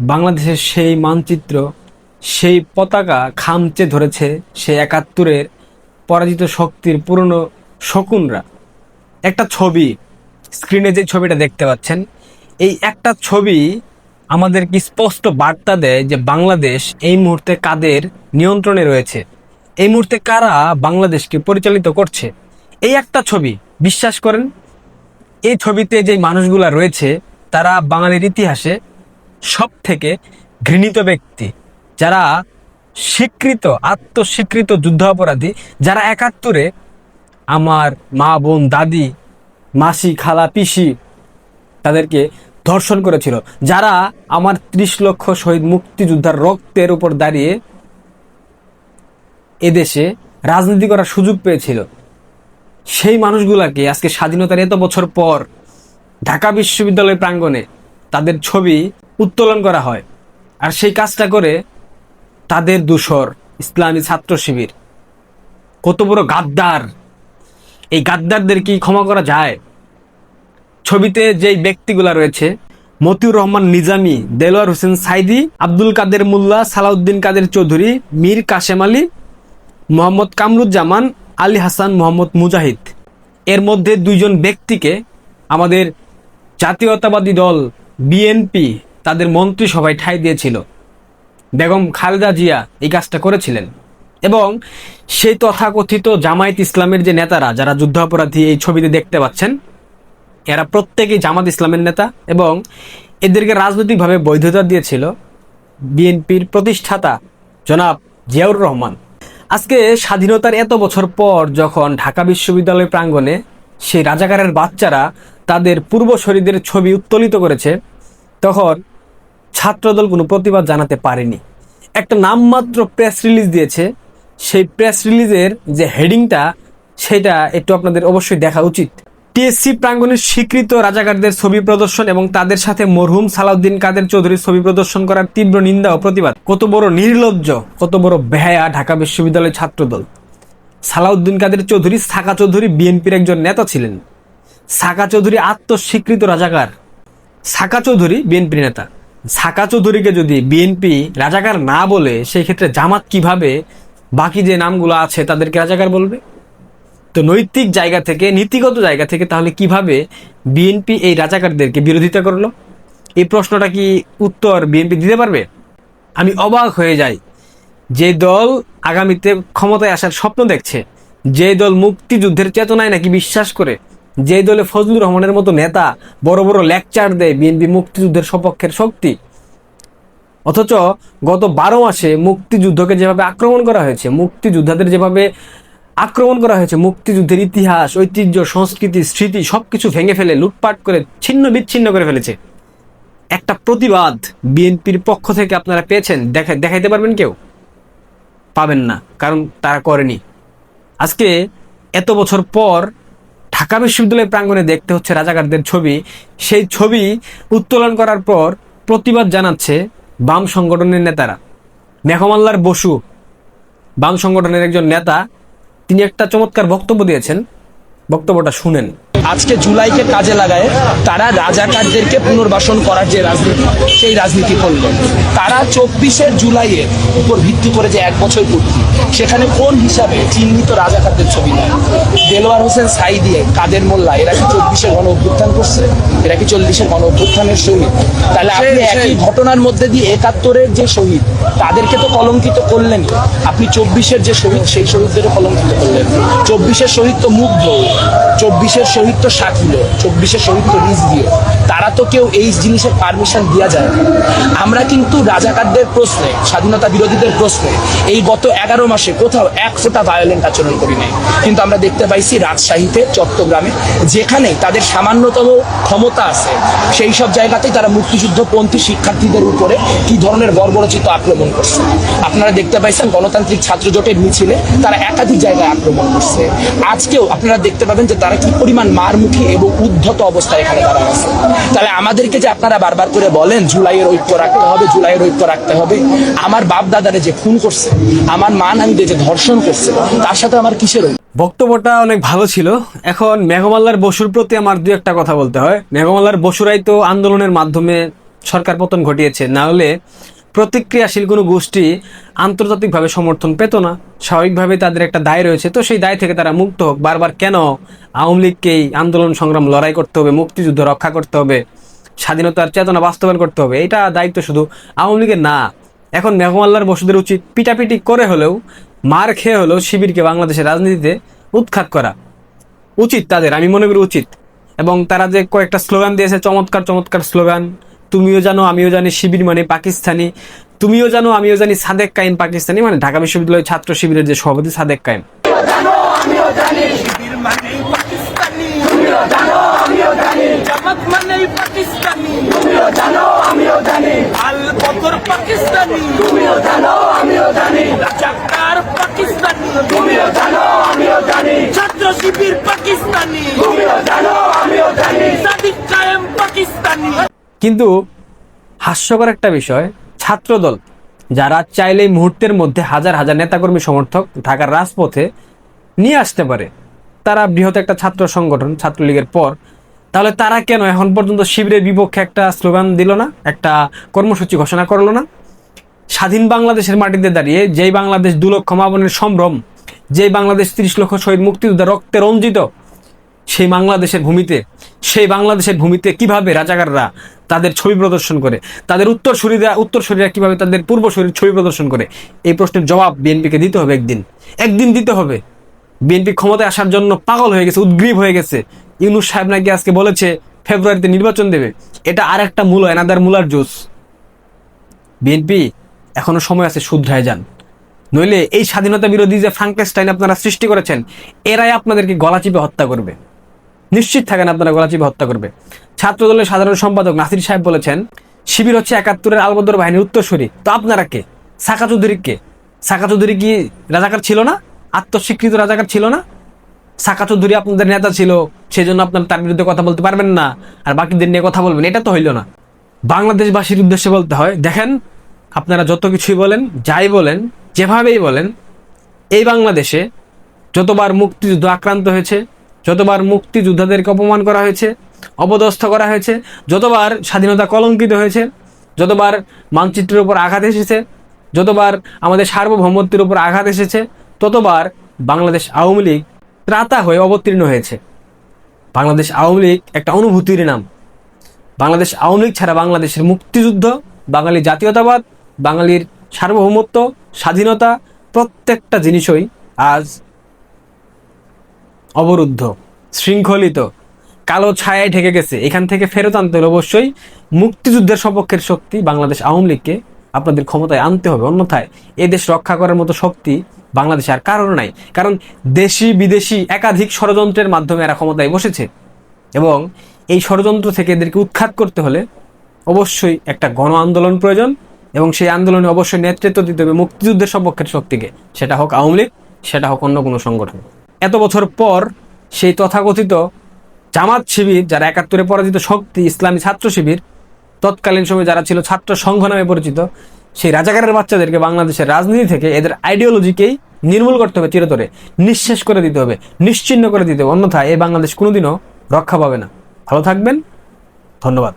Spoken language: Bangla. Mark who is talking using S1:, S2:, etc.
S1: বাংলাদেশের সেই মানচিত্র, সেই পতাকা খামচে ধরেছে সেই একাত্তরের পরাজিত শক্তির পুরনো শকুনরা। একটা ছবি স্ক্রিনে যে ছবিটা দেখতে পাচ্ছেন, এই একটা ছবি আমাদেরকে স্পষ্ট বার্তা দেয় যে বাংলাদেশ এই মুহূর্তে কাদের নিয়ন্ত্রণে রয়েছে। এই মুহূর্তে কারা বাংলাদেশকে পরিচালিত করছে? এই একটা ছবি, বিশ্বাস করেন? এই ছবিতে যে মানুষগুলা রয়েছে, তারা বাঙালির ইতিহাসে সব থেকে ঘৃণিত ব্যক্তি, যারা স্বীকৃত, আত্মস্বীকৃত যুদ্ধাপরাধী, যারা একাত্তরে আমার মা, বোন, দাদি, মাসি, খালা, পিসি তাদেরকে ধর্ষণ করেছিল, যারা আমার ত্রিশ লক্ষ শহীদ মুক্তিযোদ্ধার রক্তের উপর দাঁড়িয়ে এদেশে রাজনীতি করার সুযোগ পেয়েছিল। সেই মানুষগুলাকে আজকে স্বাধীনতার এত বছর পর ঢাকা বিশ্ববিদ্যালয় প্রাঙ্গণে তাদের ছবি উত্তোলন করা হয়। আর সেই কাজটা করে তাদের দূষর, ইসলামী ছাত্র শিবির। কত বড় গাদ্দার। এই গাদ্দারদের কি ক্ষমা করা যায়? ছবিতে যেই ব্যক্তিগুলা রয়েছে, মতিউর রহমান নিজামী, দেলোয়ার হোসেন সাইদি, আব্দুল কাদের মোল্লা, সালাউদ্দিন কাদের চৌধুরী, মীর কাশেম আলী, মোহাম্মদ কামরুজ্জামান, আলী হাসান, মোহাম্মদ মুজাহিদ। এর মধ্যে দুইজন ব্যক্তিকে আমাদের জাতীয়তাবাদী দল, বিএনপি তাদের মন্ত্রিসভায় ঠাঁই দিয়েছিল। বেগম খালেদা জিয়া এই কাজটা করেছিলেন। এবং সেই তথাকথিত জামায়াত ইসলামের যে নেতারা, যারা যুদ্ধাপরাধী এই ছবিতে দেখতে পাচ্ছেন, এরা প্রত্যেকেই জামাত ইসলামের নেতা এবং এদেরকে রাজনৈতিকভাবে বৈধতা দিয়েছিল বিএনপির প্রতিষ্ঠাতা জনাব জিয়াউর রহমান। আজকে স্বাধীনতার এত বছর পর যখন ঢাকা বিশ্ববিদ্যালয় প্রাঙ্গণে সেই রাজাকারের বাচ্চারা তাদের পূর্বশরীদের ছবি উত্তোলিত করেছে, তখন ছাত্রদল কোনো প্রতিবাদ জানাতে পারেনি। একটা নামমাত্র প্রেস রিলিজ দিয়েছে। সেই প্রেস রিলিজের যে হেডিংটা সেটা একটু আপনাদের অবশ্যই দেখা উচিত। টিএসসি প্রাঙ্গণের স্বীকৃত রাজাকারদের ছবি প্রদর্শন এবং তাদের সাথে মরহুম সালাউদ্দিন কাদের চৌধুরীর ছবি প্রদর্শন করার তীব্র নিন্দা ও প্রতিবাদ। কত বড় নির্লজ্জ, কত বড় বেহায়া ঢাকা বিশ্ববিদ্যালয় ছাত্রদল। সালাউদ্দিন কাদের চৌধুরী সাকা চৌধুরী বিএনপির একজন নেতা ছিলেন। সাকা চৌধুরী আত্মস্বীকৃত রাজাকার। সাকা চৌধুরী বিএনপির নেতা। সাকা চৌধুরীকে যদি বিএনপি রাজাকার না বলে সেই ক্ষেত্রে জামাত কীভাবে বাকি যে নামগুলো আছে তাদেরকে রাজাকার বলবে? তো নৈতিক জায়গা থেকে, নীতিগত জায়গা থেকে তাহলে কীভাবে বিএনপি এই রাজাকারদেরকে বিরোধিতা করল? এই প্রশ্নটা কি উত্তর বিএনপি দিতে পারবে? আমি অবাক হয়ে যাই। যে দল আগামীতে ক্ষমতায় আসার স্বপ্ন দেখছে, যে দল মুক্তিযুদ্ধের চেতনায় নাকি বিশ্বাস করে যে দলে ফজলুর রহমানের মতো নেতা বড় বড় লেকচার দেয় বিএনপি মুক্তিযুদ্ধের সপক্ষের শক্তি। অথচ গত বারো মাসে মুক্তিযুদ্ধকে যেভাবে আক্রমণ করা হয়েছে, মুক্তিযোদ্ধাদের যেভাবে আক্রমণ করা হয়েছে, মুক্তিযুদ্ধের ইতিহাস, ঐতিহ্য, সংস্কৃতি, স্মৃতি সবকিছু ভেঙে ফেলে, লুটপাট করে, ছিন্ন বিচ্ছিন্ন করে ফেলেছে। একটা প্রতিবাদ বিএনপির পক্ষ থেকে আপনারা পেয়েছেন, দেখা, দেখাইতে পারবেন কেউ? পাবেন না, কারণ তারা করেনি। আজকে এত বছর পর ঢাকা বিশ্ববিদ্যালয় প্রাঙ্গণে দেখতে হচ্ছে রাজাকারদের ছবি। সেই ছবি উত্তোলন করার পর প্রতিবাদ জানাচ্ছে বাম সংগঠনের নেতারা। মেঘমাল্লার বসু, বাম সংগঠনের একজন নেতা, তিনি একটা চমৎকার বক্তব্য দিয়েছেন। বক্তব্যটা শুনেন।
S2: আজকে জুলাইকে কাজে লাগায় তারা রাজাকারদেরকে পুনর্বাসন করার যে রাজনীতি সেই রাজনীতি করল। তারা চব্বিশের জুলাইয়ের উপর ভিত্তি করে যে এক বছর পূর্তি সেখানে কোন হিসাবে চিহ্নিত রাজাকারদের ছবি নেয়? দেলোয়ার হোসেন সাইদিয়ে কাদের মোল্লা এরা কি চব্বিশের গণ অভ্যুত্থান করছে? এরা কি চল্লিশের গণ অভ্যুত্থানের শহীদ? তাহলে আপনি একই ঘটনার মধ্যে দিয়ে একাত্তরের যে শহীদ তাদেরকে তো কলঙ্কিত করলেন আপনি চব্বিশের যে শহীদ সেই শহীদদেরও কলঙ্কিত করলেন। চব্বিশের শহীদ তো মুগ্ধ। চব্বিশের শহীদ তো সাকিল চব্বিশের শহীদ তো রিজ দিয়ে। তারা তো কেউ এই জিনিসের পারমিশন দেওয়া যায় না। আমরা কিন্তু রাজাকারদের প্রশ্নে, স্বাধীনতা বিরোধীদের প্রশ্নে, এই গত এগারো মাসে কোথাও এক ফোঁটা ভায়োলেন্ট আচরণ করি নাই। কিন্তু আমরা দেখতে পাইছি রাজশাহীতে, চট্টগ্রামে যেখানে তাদের সামান্যতম ক্ষমতা আছে, সেই সব জায়গাতেই তারা মুক্তিযুদ্ধপন্থী শিক্ষার্থীদের উপরে কি ধরনের বর্বরচিত আক্রমণ করছে। আপনারা দেখতে পাইছেন গণতান্ত্রিক ছাত্র জোটের মিছিলে তারা একাধিক জায়গায় আক্রমণ করছে। আজকেও আপনারা দেখতে পাবেন যে তারা কি পরিমাণ মারমুখী এবং উদ্ধত অবস্থায় এখানে দাঁড়ানো আছে। তাহলে আমাদেরকে যে আপনারা বারবার করে বলেন, জুলাইয়ের ঐক্য রাখতে হবে, জুলাইয়ের ঐক্য রাখতে হবে, আমার বাপ দাদারে যে খুন করছে, আমার মা নানিদের যে ধর্ষণ করছে, তার সাথে আমার কিসের?
S1: বক্তব্যটা অনেক ভালো ছিল। এখন মেঘমাল্লার বসুর প্রতি আমার দু একটা কথা বলতে হয়। মেঘমাল্লার বসুরাই তো আন্দোলনের মাধ্যমে সরকার পতন ঘটিয়েছে। না হলে প্রতিক্রিয়াশীল কোনো গোষ্ঠী আন্তর্জাতিকভাবে সমর্থন পেত না। স্বাভাবিকভাবে তাদের একটা দায় রয়েছে। তো সেই দায় থেকে তারা মুক্ত হোক। বারবার কেন আওয়ামী লীগকেই আন্দোলন, সংগ্রাম, লড়াই করতে হবে, মুক্তিযুদ্ধ রক্ষা করতে হবে, স্বাধীনতার চেতনা বাস্তবায়ন করতে হবে? এটা দায়িত্ব শুধু আওয়ামী লীগের না। এখন মেঘমাল্লার বসুদের উচিত পিটাপিটি করে হলেও, মার খেয়ে হলেও শিবিরকে বাংলাদেশের রাজনীতিতে উৎখাত করা উচিত তাদের, আমি মনে করি উচিত। এবং তারা যে কয়েকটা স্লোগান দিয়েছে, চমৎকার চমৎকার স্লোগান তুমিও জানো, আমিও জানি শিবির মানে পাকিস্তানি। তুমিও জানো, আমিও জানি সাদেক কায়েম পাকিস্তানি মানে ঢাকা বিশ্ববিদ্যালয়ের ছাত্র শিবিরের যে সভাপতি সাদেক কায়েম।
S3: পাকিস্তানি।
S1: কিন্তু হাস্যকর একটা বিষয়, ছাত্রদল যারা চাইলে মুহূর্তের মধ্যে হাজার হাজার নেতাকর্মী সমর্থক ঢাকার রাজপথে নিয়ে আসতে পারে, তারা বৃহৎ একটা ছাত্র সংগঠন, ছাত্রলীগের পর, তাহলে তারা কেন এখন পর্যন্ত শিবিরের বিপক্ষে একটা স্লোগান দিল না, একটা কর্মসূচি ঘোষণা করল না? স্বাধীন বাংলাদেশের মাটিতে দাঁড়িয়ে যেই বাংলাদেশ দু লক্ষ মাবনের সম্ভ্রম, যেই বাংলাদেশ তিরিশ লক্ষ শহীদ মুক্তিযোদ্ধা রক্তে রঞ্জিত সেই বাংলাদেশের ভূমিতে, সেই বাংলাদেশের ভূমিতে কীভাবে রাজাকাররা তাদের ছবি প্রদর্শন করে, তাদের উত্তর শরীরা উত্তর শরীরা কীভাবে তাদের পূর্ব শরীর ছবি প্রদর্শন করে, এই প্রশ্নের জবাব বিএনপিকে দিতে হবে একদিন। একদিন দিতে হবে। বিএনপি ক্ষমতায় আসার জন্য পাগল হয়ে গেছে, উদ্গ্রীব হয়ে গেছে। ইউনুস সাহেব নাকি আজকে বলেছে, ফেব্রুয়ারিতে নির্বাচন দেবে। এটা আর একটা মূল, এনাদার মূলার জোস বিএনপি, এখনও সময় আছে, শুধরায় যান। নইলে এই স্বাধীনতা বিরোধী যে ফ্রাঙ্কেস্টাইন আপনারা সৃষ্টি করেছেন, এরাই আপনাদেরকে গলা চিপে হত্যা করবে। নিশ্চিত থাকেন আপনারা গলা চিপে হত্যা করবে। ছাত্র দলের সাধারণ সম্পাদক নাসির সাহেব বলেছেন, শিবির হচ্ছে একাত্তরের আলবদর বাহিনীর উত্তরসূরি। তো আপনারা কে? সাকা চৌধুরী কে? সাকা চৌধুরী কি রাজাকার ছিল না? আত্মস্বীকৃত রাজাকার ছিল না? সাকা চৌধুরী আপনাদের নেতা ছিল সেই জন্য আপনার তার বিরুদ্ধে কথা বলতে পারবেন না, আর বাকিদের নিয়ে কথা বলবেন, এটা তো হইল না। বাংলাদেশবাসীর উদ্দেশ্যে বলতে হয়, দেখেন, আপনারা যত কিছুই বলেন, যাই বলেন, যেভাবেই বলেন, এই বাংলাদেশে যতবার মুক্তিযুদ্ধ আক্রান্ত হয়েছে যতবার মুক্তিযোদ্ধাদেরকে অপমান করা হয়েছে, অপদস্থ করা হয়েছে, যতবার স্বাধীনতা কলঙ্কিত হয়েছে, যতবার মানচিত্রের উপর আঘাত এসেছে, যতবার আমাদের সার্বভৌমত্বের উপর আঘাত এসেছে, ততবার বাংলাদেশ আওয়ামী লীগ ত্রাতা হয়ে অবতীর্ণ হয়েছে। বাংলাদেশ আওয়ামী লীগ একটা অনুভূতির নাম। বাংলাদেশ আওয়ামী লীগ ছাড়া বাংলাদেশের মুক্তিযুদ্ধ, বাঙালি জাতীয়তাবাদ, বাঙালির সার্বভৌমত্ব, স্বাধীনতা প্রত্যেকটা জিনিসই আজ অবরুদ্ধ, শৃঙ্খলিত, কালো ছায়ায় ঢেকে গেছে। এখান থেকে ফেরত আনতে হলে অবশ্যই মুক্তিযুদ্ধের সপক্ষের শক্তি বাংলাদেশ আওয়ামী লীগকে আপনাদের ক্ষমতায় আনতে হবে। অন্যথায় এ দেশ রক্ষা করার মতো শক্তি বাংলাদেশে আর কারণ নাই। কারণ দেশি, বিদেশি, একাধিক ষড়যন্ত্রের মাধ্যমে এরা ক্ষমতায় বসেছে। এবং এই ষড়যন্ত্র থেকে এদেরকে উৎখাত করতে হলে অবশ্যই একটা গণ আন্দোলন প্রয়োজন এবং সেই আন্দোলনে অবশ্যই নেতৃত্ব দিতে হবে মুক্তিযুদ্ধের সপক্ষের শক্তিকে। সেটা হোক আওয়ামী লীগ, সেটা হোক অন্য কোনো সংগঠন। এত বছর পর সেই তথাকথিত জামাত শিবির, যারা একাত্তরে পরাজিত শক্তি, ইসলামী ছাত্র শিবির, তৎকালীন সময়ে যারা ছিল ছাত্র সংঘ নামে পরিচিত, সেই রাজাকারের বাচ্চাদেরকে বাংলাদেশের রাজনীতি থেকে এদের আইডিওলজিকেই নির্মূল করতে হবে, চিরতরে নিঃশেষ করে দিতে হবে নিশ্চিহ্ন করে দিতে হবে। অন্যথায় এই বাংলাদেশ কোনোদিনও রক্ষা পাবে না। ভালো থাকবেন। ধন্যবাদ।